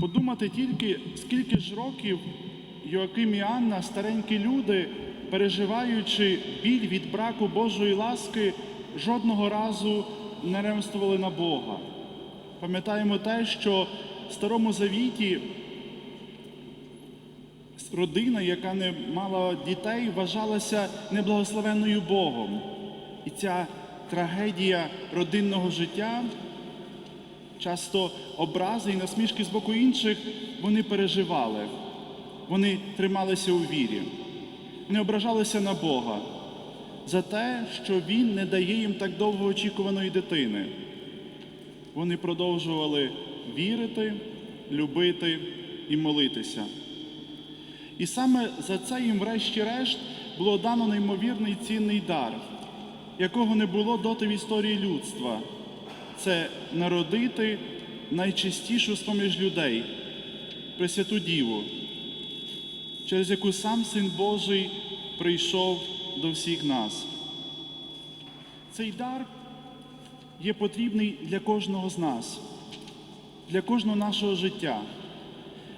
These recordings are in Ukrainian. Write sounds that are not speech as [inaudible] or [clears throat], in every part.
Подумати тільки, скільки ж років Йоаким і Анна, старенькі люди, переживаючи біль від браку Божої ласки, жодного разу не ремствували на Бога. Пам'ятаємо те, що в Старому Завіті родина, яка не мала дітей, вважалася неблагословенною Богом. І ця трагедія родинного життя, часто образи і насмішки з боку інших, вони переживали. Вони трималися у вірі, не ображалися на Бога за те, що Він не дає їм так довго очікуваної дитини. Вони продовжували вірити, любити і молитися. І саме за це їм, врешті-решт, було дано неймовірний цінний дар, якого не було доти в історії людства. Це народити найчистішу з людей, Пресвяту Діву, через яку сам Син Божий прийшов до всіх нас. Цей дар є потрібний для кожного з нас, для кожного нашого життя.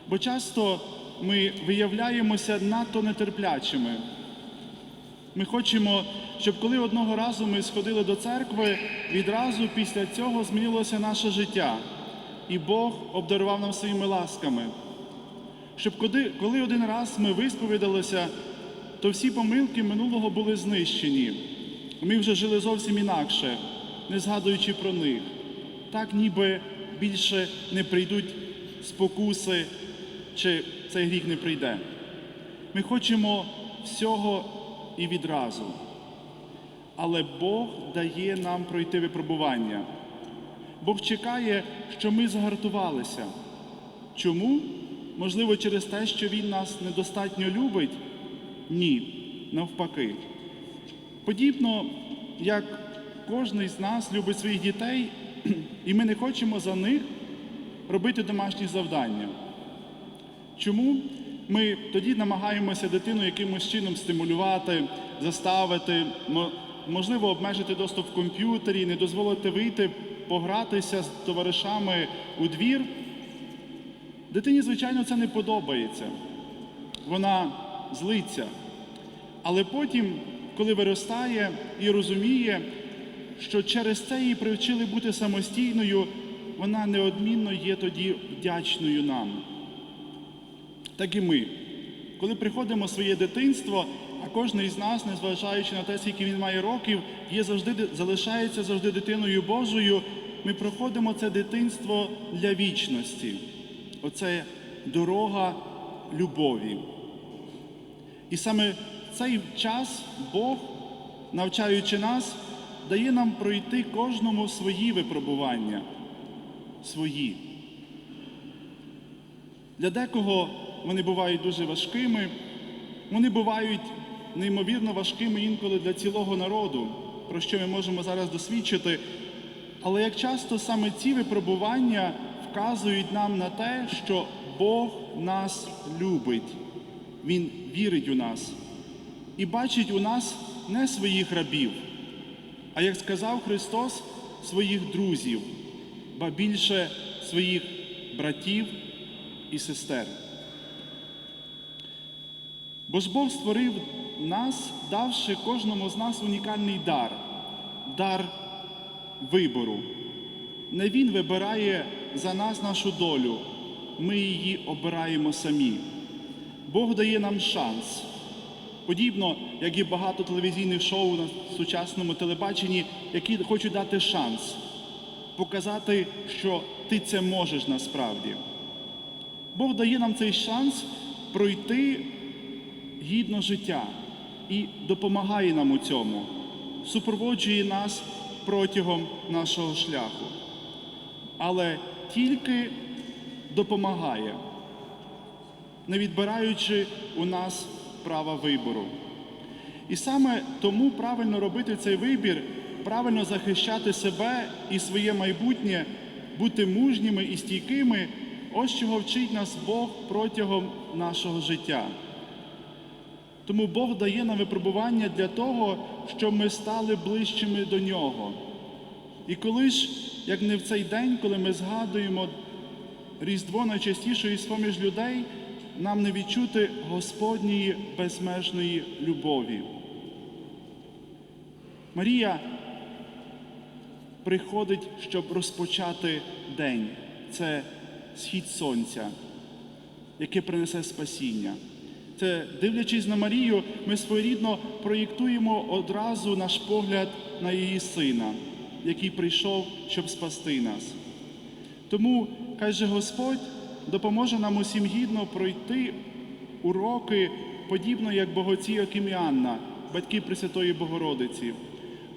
Бо часто ми виявляємося надто нетерплячими. Ми хочемо, щоб коли одного разу ми сходили до церкви, відразу після цього змінилося наше життя, і Бог обдарував нам своїми ласками. Щоб коли, один раз ми висповідалися, то всі помилки минулого були знищені. Ми вже жили зовсім інакше, не згадуючи про них. Так ніби більше не прийдуть спокуси, чи цей гріх не прийде. Ми хочемо всього і відразу. Але Бог дає нам пройти випробування. Бог чекає, що ми загартувалися. Чому? Можливо, через те, що Він нас недостатньо любить? Ні, навпаки. Подібно, як кожен з нас любить своїх дітей, [clears throat] і ми не хочемо за них робити домашні завдання. Чому ми тоді намагаємося дитину якимось чином стимулювати, заставити, можливо, обмежити доступ в комп'ютері, не дозволити вийти, погратися з товаришами у двір? Дитині, звичайно, це не подобається. Вона злиться. Але потім, коли виростає і розуміє, що через це її привчили бути самостійною, вона неодмінно є тоді вдячною нам так і ми. Коли приходимо в своє дитинство, а кожен із нас, незважаючи на те, скільки він має років, є завжди, залишається завжди дитиною Божою, ми проходимо це дитинство для вічності. Оце дорога любові. І саме цей час Бог, навчаючи нас, дає нам пройти кожному свої випробування, свої. Для декого вони бувають дуже важкими, вони бувають неймовірно важкими інколи для цілого народу, про що ми можемо зараз досвідчити. Але як часто саме ці випробування вказують нам на те, що Бог нас любить, Він вірить у нас і бачить у нас не своїх рабів, а як сказав Христос, своїх друзів, ба більше своїх братів і сестер. Бо ж Бог створив нас, давши кожному з нас унікальний дар дар вибору. Не Він вибирає за нас нашу долю, ми її обираємо самі. Бог дає нам шанс. Подібно, як і багато телевізійних шоу на сучасному телебаченні, які хочуть дати шанс, показати, що ти це можеш насправді. Бог дає нам цей шанс пройти гідно життя і допомагає нам у цьому, супроводжує нас протягом нашого шляху. Але тільки допомагає, не відбираючи у нас права вибору. І саме тому правильно робити цей вибір, правильно захищати себе і своє майбутнє, бути мужніми і стійкими, ось чого вчить нас Бог протягом нашого життя. Тому Бог дає нам випробування для того, щоб ми стали ближчими до Нього. І коли ж, як не в цей день, коли ми згадуємо Різдво найчастішої з-поміж людей нам не відчути Господньої безмежної любові. Марія приходить, щоб розпочати день. Це схід сонця, яке принесе спасіння. Це, дивлячись на Марію, ми своєрідно проєктуємо одразу наш погляд на її сина, який прийшов, щоб спасти нас. Тому хай же Господь допоможе нам усім гідно пройти уроки, подібно як богоці Яким Анна, батьки Пресвятої Богородиці,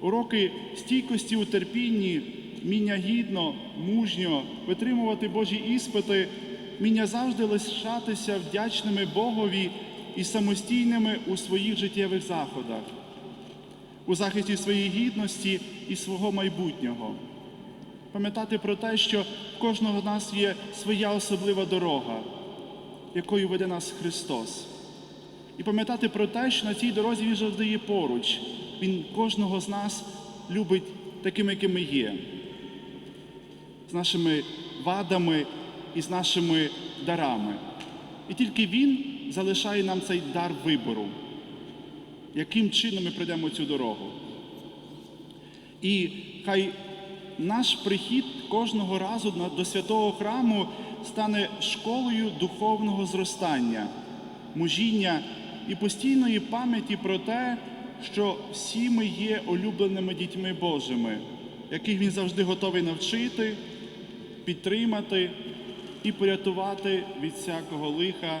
уроки стійкості у терпінні, міння гідно, мужньо, витримувати Божі іспити, міння завжди лишатися вдячними Богові і самостійними у своїх життєвих заходах, у захисті своєї гідності і свого майбутнього пам'ятати про те, що в кожного з нас є своя особлива дорога, якою веде нас Христос. І пам'ятати про те, що на цій дорозі Він завжди є поруч. Він кожного з нас любить таким, яким ми є, з нашими вадами і з нашими дарами. І тільки Він залишає нам цей дар вибору, яким чином ми пройдемо цю дорогу. І хай наш прихід кожного разу до святого храму стане школою духовного зростання, мужіння і постійної пам'яті про те, що всі ми є улюбленими дітьми Божими, яких Він завжди готовий навчити, підтримати і порятувати від всякого лиха.